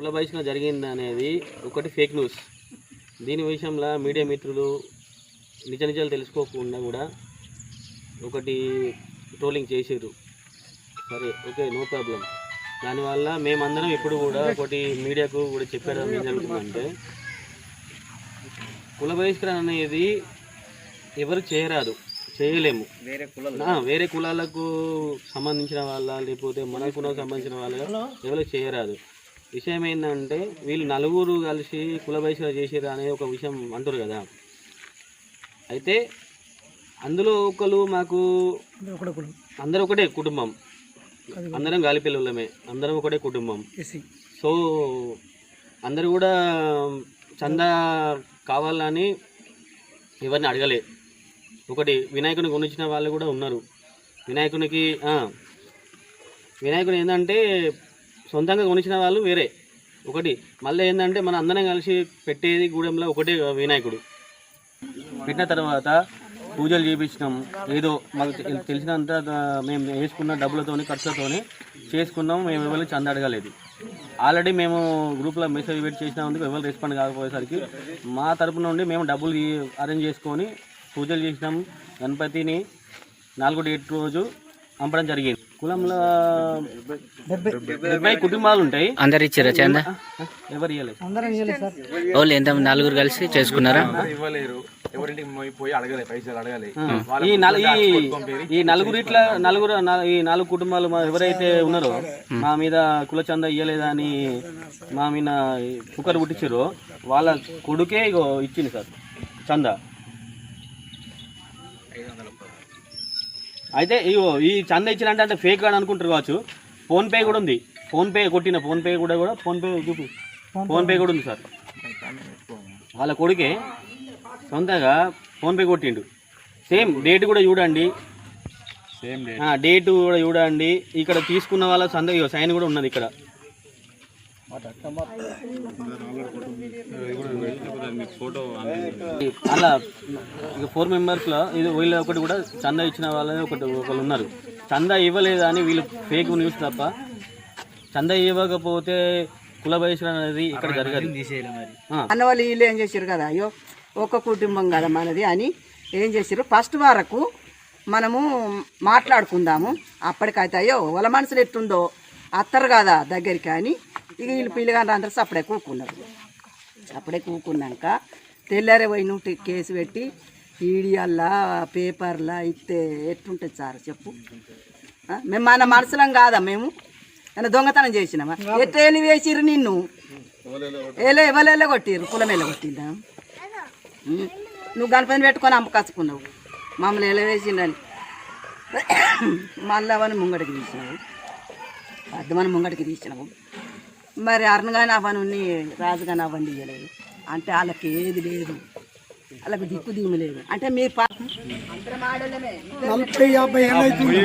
కుల బహిష్కరణ జరిగింది అనేది ఒకటి ఫేక్ న్యూస్ దీని విషయంలో మీడియా మిత్రులు నిజ నిజాలు తెలుసుకోకుండా కూడా ఒకటి ట్రోలింగ్ చేసారు సరే ఓకే నో ప్రాబ్లం దానివల్ల మేమందరం ఇప్పుడు కూడా ఒకటి మీడియాకు కూడా చెప్పడం ఏం జరుగుతుందంటే కుల బహిష్కరణ అనేది ఎవరు చేయరాదు చేయలేము. వేరే కులాలు. వేరే కులాలకు సంబంధించిన వాళ్ళ లేకపోతే మన కులాలకు సంబంధించిన వాళ్ళ ఎవరు చేయరాదు. విషయం ఏంటంటే వీళ్ళు నలుగురు కలిసి కుల బహిష్కరణ చేసారు అనే ఒక విషయం అంటారు కదా. అయితే అందులో ఒకరు మాకు అందరూ ఒకటే కుటుంబం. అందరం గాలి పిల్లలమే అందరం ఒకటే కుటుంబం. సో అందరూ కూడా చందా కావాలని ఎవరిని అడగలే. ఒకటి వినాయకుని కొనిచ్చిన వాళ్ళు కూడా ఉన్నారు. వినాయకునికి ఆ, వినాయకుని ఏంటంటే సొంతంగా కొనిచ్చిన వాళ్ళు వేరే. ఒకటి మళ్ళీ ఏంటంటే మన అందరం కలిసి పెట్టేది గూడెంలో ఒకటే వినాయకుడు. పెట్టిన తర్వాత పూజలు చేయించినాం ఏదో మాకు తెలిసినంత మేము వేసుకున్న డబ్బులతోని ఖర్చులతోని చేసుకున్నాం. మేము ఎవరు చంద అడగలేదు. ఆల్రెడీ మేము గ్రూప్లో మెసేజ్ పెట్టి చేసినందుకు ఎవరు రెస్పాండ్ కాకపోయేసరికి మా తరపు నుండి మేము డబ్బులు అరేంజ్ చేసుకొని పూజలు చేసినాం. గణపతిని నాలుగో డేట్ రోజు పంపడం జరిగింది. కులంలో డెబ్బై కుటుంబాలు ఉంటాయి. అందరు ఇచ్చారా చందా? ఎవరు ఇవ్వలేదు వాళ్ళు ఎంత నలుగురు కలిసి చేసుకున్నారా? ఇవ్వలేరు. ఎవరింటికి పోయి- పోయి అడగలే పైసలు అడగాలి. ఈ నలు ఈ ఈ నలుగురు ఇట్లా నలుగురు ఈ నాలుగు కుటుంబాలు మా ఎవరైతే ఉన్నారో మా మీద కుల చంద ఇయ్యలేదని మా మీద కుక్కర్ పుట్టించారో వాళ్ళ కొడుకే ఇగో ఇచ్చింది సార్ చంద. అయితే ఇగో ఈ చంద ఇచ్చినంటే అంటే ఫేక్ అని అనుకుంటారు కావచ్చు. ఫోన్ పే కూడా ఉంది. ఫోన్ పే కొట్టిన ఫోన్ పే కూడా కూడా ఫోన్ పే చూపి. ఫోన్ పే కూడా ఉంది సార్. వాళ్ళ కొడుకే సొంతంగా ఫోన్ పే కొట్టిండు. సేమ్ డేట్ కూడా చూడండి. సేమ్ డేట్ కూడా చూడండి. ఇక్కడ తీసుకున్న వాళ్ళ సంద సైన్ కూడా ఉన్నది ఇక్కడ. అలా ఇక ఫోర్ మెంబర్స్లో ఇది వీళ్ళ ఒకటి కూడా చందా ఇచ్చిన వాళ్ళని ఒకటి ఒకళ్ళు ఉన్నారు. చందా ఇవ్వలేదు అని వీళ్ళు ఫేక్ న్యూస్ తప్ప చందా ఇవ్వకపోతే కుల బహిష్కరణ అనేది ఇక్కడ జరగదు. అన్న వాళ్ళు వీళ్ళు ఏం చేశారు కదా అయ్యో ఒక కుటుంబం కదా మనది అని ఏం చేశారు ఫస్ట్ వరకు మనము మాట్లాడుకుందాము. అప్పటికైతే అయ్యో వాళ్ళ మనసులు ఎట్టుందో అత్తరు కదా దగ్గరికి అని ఇక వీళ్ళు అందరూ అప్పుడే కూకున్నారు. అప్పుడే కూకున్నాక తెల్లారే పోయి నువ్వు కేసు పెట్టి ఈడియల్లా పేపర్లా ఇస్తే ఎట్టుంటుంది సార్ చెప్పు? మేము మన మనసులం కాదా మేము? ఏమైనా దొంగతనం చేసినామా? ఎట్టేని వేసిర్రు నిన్ను? ఏలే ఎవరెళ్ళ కొట్టిర్రు కులం ఎలా కొట్టిందా నువ్వు గణపతిని పెట్టుకొని అమ్మకాసుకున్నావు మమ్మల్ని ఎలా వేసిండని మళ్ళీ అవన్నీ ముంగడికి తీసినావు. అద్దమని ముంగడికి తీసినావు. మరి అరుణగాని అవన్నీ రాజుగాని అవన్నీ ఇవ్వలేదు అంటే వాళ్ళకి ఏది లేదు. వాళ్ళకి దిక్కు దిమ్ము లేదు. అంటే మీరు. నలభై యాభై ఏళ్ళు అవుతుంది.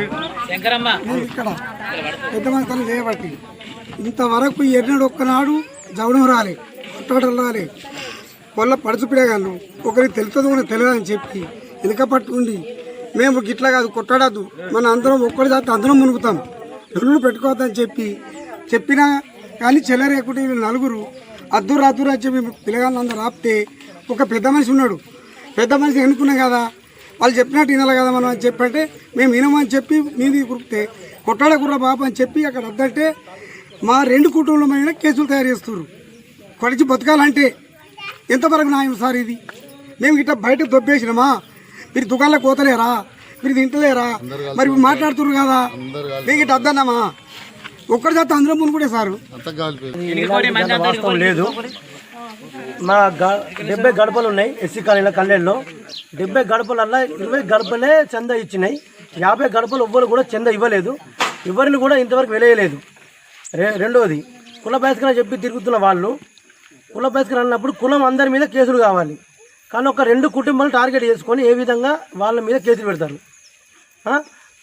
ఇక్కడ పెద్ద మనుషులు చేయబట్టి ఇంతవరకు ఎన్నడు ఒక్కనాడు జవడం రాలే కొట్టడం రాలే. వాళ్ళ పడుచుపిడగాను ఒకరికి తెలుస్తుంది కూడా తెలియదని చెప్పి వెనుక పట్టు ఉండి మేము గిట్లా కాదు కొట్టడద్దు. మన అందరం ఒక్కడి జాతి అందరం మునుగుతాం. ఎల్లు పెట్టుకోవద్దని చెప్పి చెప్పినా కానీ చెల్లరేకుంటే వీళ్ళు నలుగురు అద్దురు అద్దురు అని చెప్పి పిల్లగాళ్ళు అందరూ ఆపితే ఒక పెద్ద మనిషి ఉన్నాడు. పెద్ద మనిషి ఎన్నుకున్నాం కదా వాళ్ళు చెప్పినట్టు వినాలి కదా మనం అని చెప్పంటే మేము వినమని చెప్పి మీది కురిపితే కొట్టాడ కుర్ర బాబు అని చెప్పి అక్కడ వద్దంటే మా రెండు కుటుంబమైన కేసులు తయారు చేస్తున్నారు. కొడిచి బతకాలంటే ఎంతవరకు న్యాయం సార్ ఇది? మేము ఇట్లా బయట దొబ్బేసినామా? మీరు దుకాణంలోకి పోతలేరా మీరు తింటలేరా? మరి మాట్లాడుతున్నారు కదా? మీకు ఇట్లా వద్దన్నామా ఒక్కడి చేత అందరం ముందు కూడా సారు వాస్తవం లేదు. మా గ- డెబ్బై గడపలు ఉన్నాయి ఎస్సీ కాలనీలో కళ్యాణ్లో. డెబ్బై గడపలల్లా ఇరవై గడపలే చందా ఇచ్చినాయి. యాభై గడపలు ఎవ్వరు కూడా చందా ఇవ్వలేదు. ఎవరిని కూడా ఇంతవరకు వెలేయలేదు. రె రెండవది కుల బహిష్కరణ చెప్పి తిరుగుతున్న వాళ్ళు. కుల బహిష్కరణ అన్నప్పుడు కులం అందరి మీద కేసులు కావాలి. కానీ ఒక రెండు కుటుంబాలు టార్గెట్ చేసుకొని ఏ విధంగా వాళ్ళ మీద కేసులు పెడతారు?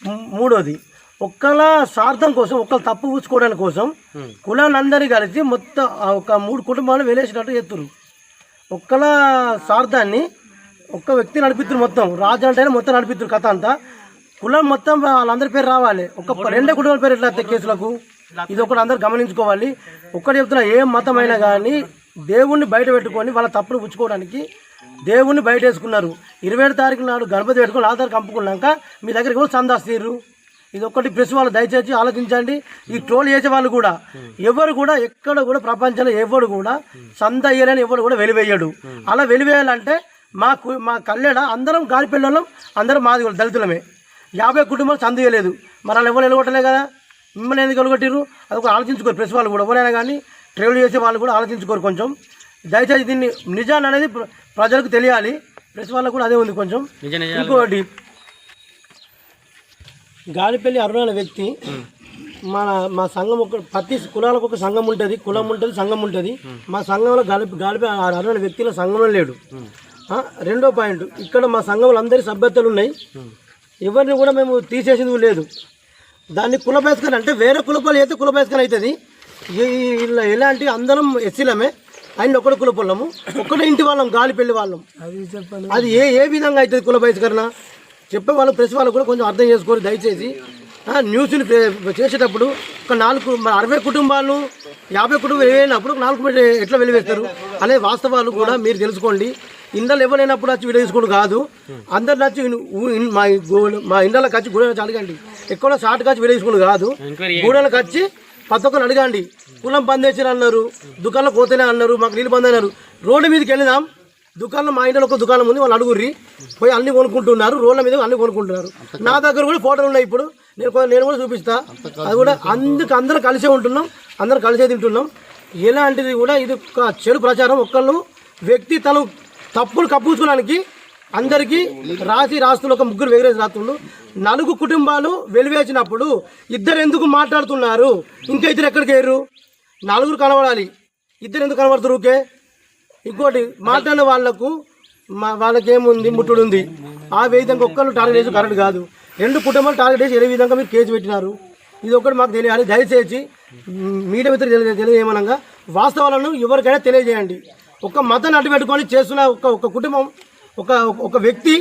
మూడోది ఒక్కల స్వార్థం కోసం ఒక్కల తప్పు పూసుకోవడానికి కోసం కులాలందరి కలిసి మొత్తం ఒక మూడు కుటుంబాలు వెలేసినట్టు చేస్తున్నారు ఒక్కల స్వార్థాన్ని ఒక్క వ్యక్తి నడిపిస్తారు మొత్తం రాజు అంటే మొత్తం నడిపిస్తారు కథ అంతా. కులం మొత్తం వాళ్ళందరి పేరు రావాలి. ఒక రెండే కుటుంబాల పేరు ఎట్లా కేసులకు? ఇది ఒకటి అందరూ గమనించుకోవాలి. ఒక్కటి చెప్తున్నా ఏ మతమైనా కానీ దేవుణ్ణి బయట పెట్టుకొని వాళ్ళ తప్పులు పుచ్చుకోవడానికి దేవుణ్ణి బయట వేసుకున్నారు ఇరవై ఏడు తారీఖు నాడు గణపతి పెట్టుకొని ఆ తారీఖు కంపుకున్నాక మీ దగ్గరికి కూడా సందాస్తీరు ఇది ఒక్కటి ప్రెస్ వాళ్ళు దయచేసి ఆలోచించండి. ఈ ట్రోల్ చేసే వాళ్ళు కూడా ఎవరు కూడా ఎక్కడ కూడా ప్రపంచంలో ఎవరు కూడా సంద అయ్యాలని ఎవరు కూడా వెలివేయడు. అలా వెలివేయాలంటే మా మా కళ్యాణ అందరం గాలి పిల్లలం అందరం మాది కూడా దళితులమే. యాభై కుటుంబాలు సంద ఇవ్వలేదు మరి వాళ్ళు ఎవరు వెలగొట్టలే కదా? మిమ్మల్ని ఎందుకు వెలగొట్టిరు అది ఒక ఆలోచించుకోరు ప్రెస్ వాళ్ళు కూడా. ఎవరైనా కానీ ట్రేడ్ చేసే వాళ్ళు కూడా ఆలోచించుకోరు కొంచెం. దయచేసి దీన్ని నిజాన్ని అనేది ప్ర- ప్రజలకు తెలియాలి. ప్రెస్ వాళ్ళకు కూడా అదే ఉంది కొంచెం. ఇంకోటి గాలిపల్లి అరుణాల వ్యక్తి. మన మా సంఘం ఒక ప్రతి కులాలకు ఒక సంఘం ఉంటుంది. కులం ఉంటుంది సంఘం ఉంటుంది. మా సంఘంలో గాలి గాలిపి అరుణాల వ్యక్తిలో సంఘంలో లేడు. రెండో పాయింట్ ఇక్కడ మా సంఘంలో అందరి సభ్యతలు ఉన్నాయి. ఎవరిని కూడా మేము తీసేసింది లేదు. దాన్ని కుల బహిష్కరణ అంటే వేరే కులపాలు అయితే కుల బహిష్కరణ అవుతుంది ఇలా ఎలాంటి అందరం ఎస్సీలమే. ఆయన ఒకటి కులపొల్లము. ఒక్కటే ఇంటి వాళ్ళం గాలి పెళ్ళి వాళ్ళం. అది ఏ ఏ విధంగా అవుతుంది కుల బహిష్కరణ చెప్పే వాళ్ళు ప్రెస్ వాళ్ళు కూడా కొంచెం అర్థం చేసుకోరు దయచేసి. న్యూస్ని చేసేటప్పుడు ఒక నాలుగు అరవై కుటుంబాలు యాభై కుటుంబాలు వెళ్ళినప్పుడు నాలుగు ఎట్లా వెలివేస్తారు అనే వాస్తవాలు కూడా మీరు తెలుసుకోండి. ఇండ్లలో ఎవరైనప్పుడు వచ్చి వీడియో తీసుకోండి కాదు. అందరు ఇన్- మా మా ఇండ్లకు వచ్చి గూడెలకు అడగండి. ఎక్కడ షార్ట్ వచ్చి వీడియో తీసుకోండి కాదు. గూడెలకు వచ్చి ప్రతి ఒక్కరు అడగండి. కులం బంద్ చేసిరు అన్నారు దుకాణంలో పోతేనే అన్నారు మాకు నీళ్ళు బంద్ అన్నారు రోడ్డు మీదకి వెళ్ళినాం దుకాణం మా ఇంట్లో ఒక దుకాణం ఉంది వాళ్ళు అడుగుర్రి. పోయి అన్ని కొనుక్కుంటున్నారు రోడ్ల మీద అన్ని కొనుక్కుంటున్నారు. నా దగ్గర కూడా ఫోటోలు ఉన్నాయి ఇప్పుడు. నేను నేను కూడా చూపిస్తా. అది కూడా అందుకు అందరూ కలిసే ఉంటున్నాం అందరం కలిసే తింటున్నాం. ఎలాంటిది కూడా ఇది ఒక చెడు ప్రచారం. ఒక్కళ్ళు వ్యక్తి తను తప్పులు కప్పుకోవడానికి అందరికీ రాసి రాస్తులు ఒక ముగ్గురు వేరేసి రాస్తుండ్రు నలుగు కుటుంబాలు వెలివేసినప్పుడు ఇద్దరు ఎందుకు మాట్లాడుతున్నారు? ఇంకా ఇద్దరు ఎక్కడికి వేయరు నలుగురు కనబడాలి. ఇద్దరు ఎందుకు కనబడుతున్నారు ఊకే ఇంకోటి మాట్లాడిన వాళ్ళకు మా వాళ్ళకి ఏముంది ముట్టుడు ఉంది ఆ విధంగా ఒక్కళ్ళు టార్గెట్ చేసి కరెక్ట్ కాదు. రెండు కుటుంబాలు టార్గెట్ చేసి ఏ విధంగా మీరు కేసు పెట్టినారు? ఇది ఒకటి మాకు తెలియాలి. దయచేసి మీడియా మిత్రులు తెలియ తెలియజేయమనగా వాస్తవాలను ఎవరికైనా తెలియజేయండి. ఒక మతాన్ని అడ్డు పెట్టుకొని చేస్తున్న ఒక ఒక కుటుంబం ఒక ఒక వ్యక్తి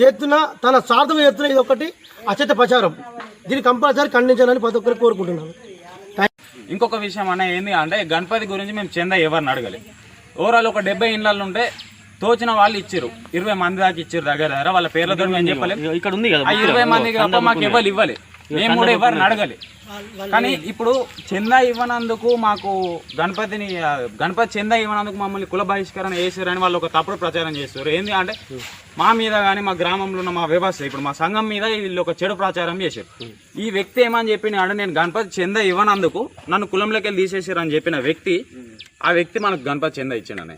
చేస్తున్న తన స్వార్థం చేస్తున్న ఇది ఒకటి అచత ప్రచారం. దీన్ని కంపల్సరీ ఖండించాలని ప్రతి ఒక్కరు కోరుకుంటున్నాను ఇంకొక విషయం అన్న ఏంది అంటే గణపతి గురించి మేము చెంద ఎవరిని అడగలేదు ఓవరాల్ ఒక డెబ్బై ఇండ్లలో ఉంటే తోచిన వాళ్ళు ఇచ్చారు ఇరవై మంది దాకా ఇచ్చారు దగ్గర దగ్గర. వాళ్ళ పేర్లతో మేము ఇక్కడ ఉంది కదా ఇరవై మందికి తప్ప మాకు ఇవ్వాలి. మేము కూడా ఎవరిని అడగాలి. కానీ ఇప్పుడు చందా ఇవ్వనందుకు మాకు గణపతిని గణపతి చందా ఇవ్వనందుకు మమ్మల్ని కుల బహిష్కరణ చేశారని వాళ్ళు ఒక తప్పుడు ప్రచారం చేస్తారు ఏంది అంటే మా మీద కానీ మా గ్రామంలో ఉన్న మా వ్యవస్థ ఇప్పుడు మా సంఘం మీద వీళ్ళు ఒక చెడు ప్రచారం చేశారు. ఈ వ్యక్తి ఏమని చెప్పిన అంటే నేను గణపతి చందా ఇవ్వనందుకు నన్ను కులంలోకి వెళ్ళి తీసేసారు అని చెప్పిన వ్యక్తి ఆ వ్యక్తి మనకు గణపతి చందా ఇచ్చిండనే.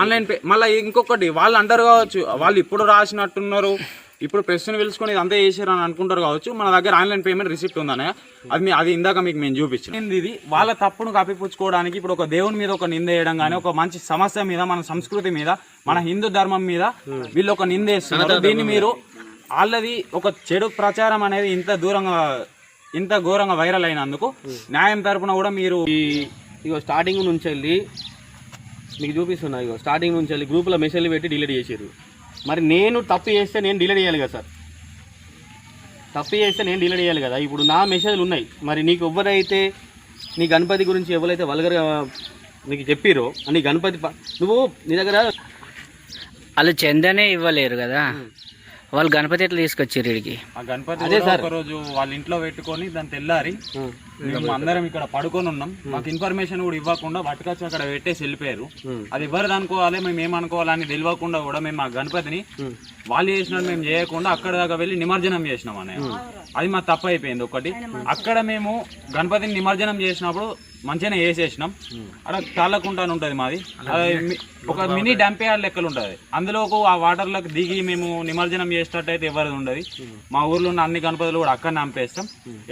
ఆన్లైన్ పే మళ్ళీ ఇంకొకటి వాళ్ళు అంటారు కావచ్చు వాళ్ళు ఇప్పుడు రాసినట్టున్నారు. ఇప్పుడు ప్రశ్న పిలుచుకొని ఇదంతా చేశారు అని అనుకుంటారు కావచ్చు. మన దగ్గర ఆన్లైన్ పేమెంట్ రిసిప్ట్ ఉందనే. అది మీ- అది ఇందాక మీకు మేము చూపించాం ఇది? వాళ్ళ తప్పును కప్పిపుచ్చుకోవడానికి ఇప్పుడు ఒక దేవుని మీద ఒక నింద వేయడం కానీ ఒక మంచి సమస్య మీద మన సంస్కృతి మీద మన హిందూ ధర్మం మీద వీళ్ళు ఒక నింద వేస్తున్నారు. దీన్ని మీరు వాళ్ళది ఒక చెడు ప్రచారం అనేది ఇంత దూరంగా ఇంత ఘోరంగా వైరల్ అయినందుకు న్యాయం తరపున కూడా మీరు ఈ ఇగో స్టార్టింగ్ నుంచి వెళ్ళి మీకు చూపిస్తున్నా ఇగో స్టార్టింగ్ నుంచి వెళ్ళి గ్రూప్లో మెసేజ్లు పెట్టి డిలీట్ చేసారు మరి నేను తప్పు చేస్తే నేను డిలీట్ చేయాలి కదా సార్? తప్పు చేస్తే నేను డిలీట్ చేయాలి కదా? ఇప్పుడు నా మెసేజ్లు ఉన్నాయి. మరి నీకు ఎవరైతే నీ గణపతి గురించి ఎవరైతే వల్గర్గా నీకు చెప్పిరో నీ గణపతి నువ్వు నీ దగ్గర వాళ్ళు చందనే ఇవ్వలేరు కదా? వాళ్ళు గణపతి ఎట్లా తీసుకొచ్చారు ఇడికి? ఆ గణపతి ఒక రోజు వాళ్ళ ఇంట్లో పెట్టుకొని దాన్ని తెల్లారి మేము అందరం ఇక్కడ పడుకొని ఉన్నాం. మాకు ఇన్ఫర్మేషన్ కూడా ఇవ్వకుండా పట్టుకొచ్చి అక్కడ పెట్టేసి వెళ్ళిపోయారు. అది ఎవరిది అనుకోవాలి మేము ఏమనుకోవాలని తెలియకుండా కూడా మేము ఆ గణపతిని వాళ్ళు చేసినట్టు మేము చేయకుండా అక్కడ దాకా వెళ్ళి నిమజ్జనం చేసినాం అన్నయ్య. అది మా తప్పు అయిపోయింది ఒకటి. అక్కడ మేము గణపతిని నిమజ్జనం చేసినప్పుడు మంచిగానే వేసేసినాం. అక్కడ తాళ్ళకుంటా ఉంటుంది మాది. ఒక మినీ డంప్ యార్డ్ లెక్కలు ఉంటుంది. అందులోకి ఆ వాటర్లకు దిగి మేము నిమజ్జనం చేసేటట్టయితే ఎవరిది ఉండదు. మా ఊర్లో ఉన్న అన్ని గణపతులు కూడా అక్కడ నంపేస్తాం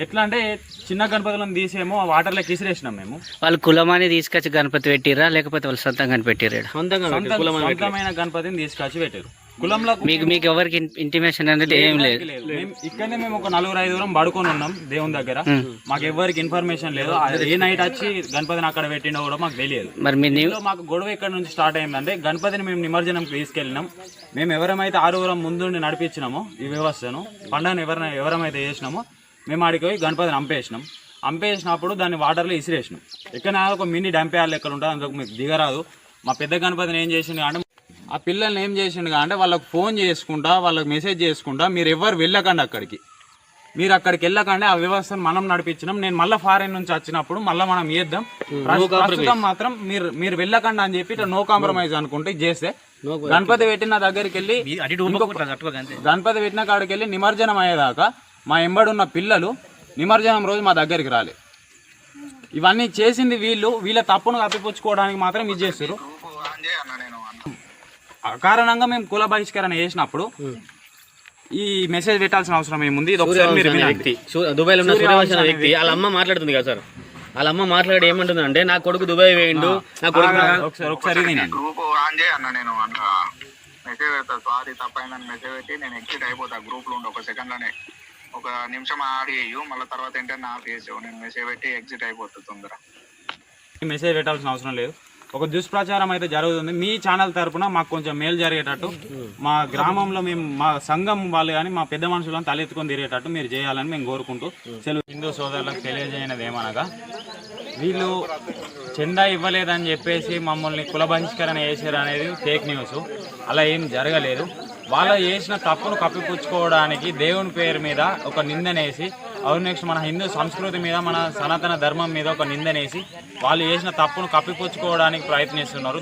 ఎట్లా అంటే చిన్న గణపతులను తీసేమో ఆ వాటర్లోకి ఇసిరేసినాం మేము. వాళ్ళు కులమాని తీసుకొచ్చి గణపతి పెట్టిరా లేకపోతే వాళ్ళు సొంతంగా పెట్టిరా సొంతంగా పెట్టారు. సొంతమైన గణపతిని తీసుకొచ్చి పెట్టారు కులంలో మీకు మీకు ఎవరికి ఇంటిమేషన్ అనేది ఏం లేదు. మేము ఇక్కడనే మేము ఒక నలుగురు ఐదుగురం పడుకొని ఉన్నాం దేవుని దగ్గర. మాకు ఎవరికి ఇన్ఫర్మేషన్ లేదు. ఆ ఏ నైట్ వచ్చి గణపతిని అక్కడ పెట్టిండో కూడా మాకు తెలియదు. మరి మీ నీ- ఇందులో మాకు గొడవ ఎక్కడ నుంచి స్టార్ట్ అయిందంటే గణపతిని మేము నిమజ్జనంకి తీసుకెళ్ళినాం. మేము ఎవరమైతే ఆరుగురం ముందుండి నడిపించినామో ఈ వ్యవస్థను పండుగను ఎవరైనా ఎవరమైతే చేసినామో మేము ఆడికి పోయి గణపతిని అంపేసినాం. అంపేసినప్పుడు దాన్ని వాటర్లో ఇసిరేసినాం. ఎక్కడ ఒక మినీ డంపేయాలి ఎక్కడ ఉంటుంది అందులో మీకు దిగరాదు. మా పెద్ద గణపతిని ఏం చేసిండు అంటే ఆ పిల్లల్ని ఏం చేసిండు అంటే వాళ్ళకి ఫోన్ చేసుకుంటా వాళ్ళకి మెసేజ్ చేసుకుంటా మీరు ఎవరు వెళ్ళకండి అక్కడికి. మీరు అక్కడికి వెళ్ళకండి ఆ వ్యవస్థను మనం నడిపించినాం. నేను మళ్ళీ ఫారెన్ నుంచి వచ్చినప్పుడు మళ్ళీ మనం చేద్దాం ప్రస్తుతం మాత్రం మీరు మీరు వెళ్ళకండి అని చెప్పి నో కాంప్రమైజ్ అనుకుంటే చేస్తే. గణపతి పెట్టిన దగ్గరికి వెళ్ళి గణపతి పెట్టిన కాడికి వెళ్ళి నిమజ్జనం అయ్యేదాకా మా ఎంబడున్న పిల్లలు నిమజ్జనం రోజు మా దగ్గరికి రాలే. ఇవన్నీ చేసింది వీళ్ళు వీళ్ళ తప్పును కప్పిపుచ్చుకోవడానికి మాత్రం ఇది చేస్తారు అకారణంగా మేము కుల బహిష్కరణ చేసినప్పుడు ఈ మెసేజ్ పెట్టాల్సిన అవసరం ఏముంది? ఇది ఒకసారి మీరు. వ్యక్తి. దుబాయ్లో ఉన్న సూర్యవంశం అనే వ్యక్తి వాళ్ళ అమ్మ మాట్లాడుతుంది కదా సార్. వాళ్ళ అమ్మ మాట్లాడి ఏమంటుంది అంటే నా కొడుకు దుబాయ్ వేయండు నా కొడుకు ఒకసారి ఒకసారి గ్రూప్ ఆన్ చేయి అన్న నేను అన్న మెసేజ్ పెడతా సారీ తప్పైందని మెసేజ్ పెట్టి నేను ఎగ్జిట్ అయిపోతా గ్రూప్లో ఉండి ఒక సెకండ్లోనే. ఒక నిమిషం ఆడి వేయు మళ్ళీ తర్వాత ఏంటంటే ఆఫ్ చేసావు నేను మెసేజ్ పెట్టి ఎగ్జిట్ అయిపోతుంది తొందర మెసేజ్ పెట్టాల్సిన అవసరం లేదు. ఒక దుష్ప్రచారం అయితే జరుగుతుంది. మీ ఛానల్ తరపున మాకు కొంచెం మేలు జరిగేటట్టు మా గ్రామంలో మేము మా సంఘం వాళ్ళు కానీ మా పెద్ద మనుషులను తలెత్తుకొని తిరిగేటట్టు మీరు చేయాలని మేము కోరుకుంటూ సెలవు హిందూ సోదరులకు తెలియజేయనది ఏమనగా వీళ్ళు చందా ఇవ్వలేదని చెప్పేసి మమ్మల్ని కుల బహిష్కరణ చేశారు అనేది ఫేక్ న్యూస్ అలా ఏం జరగలేదు. వాళ్ళు చేసిన తప్పును కప్పిపుచ్చుకోవడానికి దేవుని పేరు మీద ఒక నిందనేసి అవును నెక్స్ట్ మన హిందూ సంస్కృతి మీద మన సనాతన ధర్మం మీద ఒక నిందనేసి వాళ్ళు చేసిన తప్పును కప్పిపుచ్చుకోవడానికి ప్రయత్నిస్తున్నారు.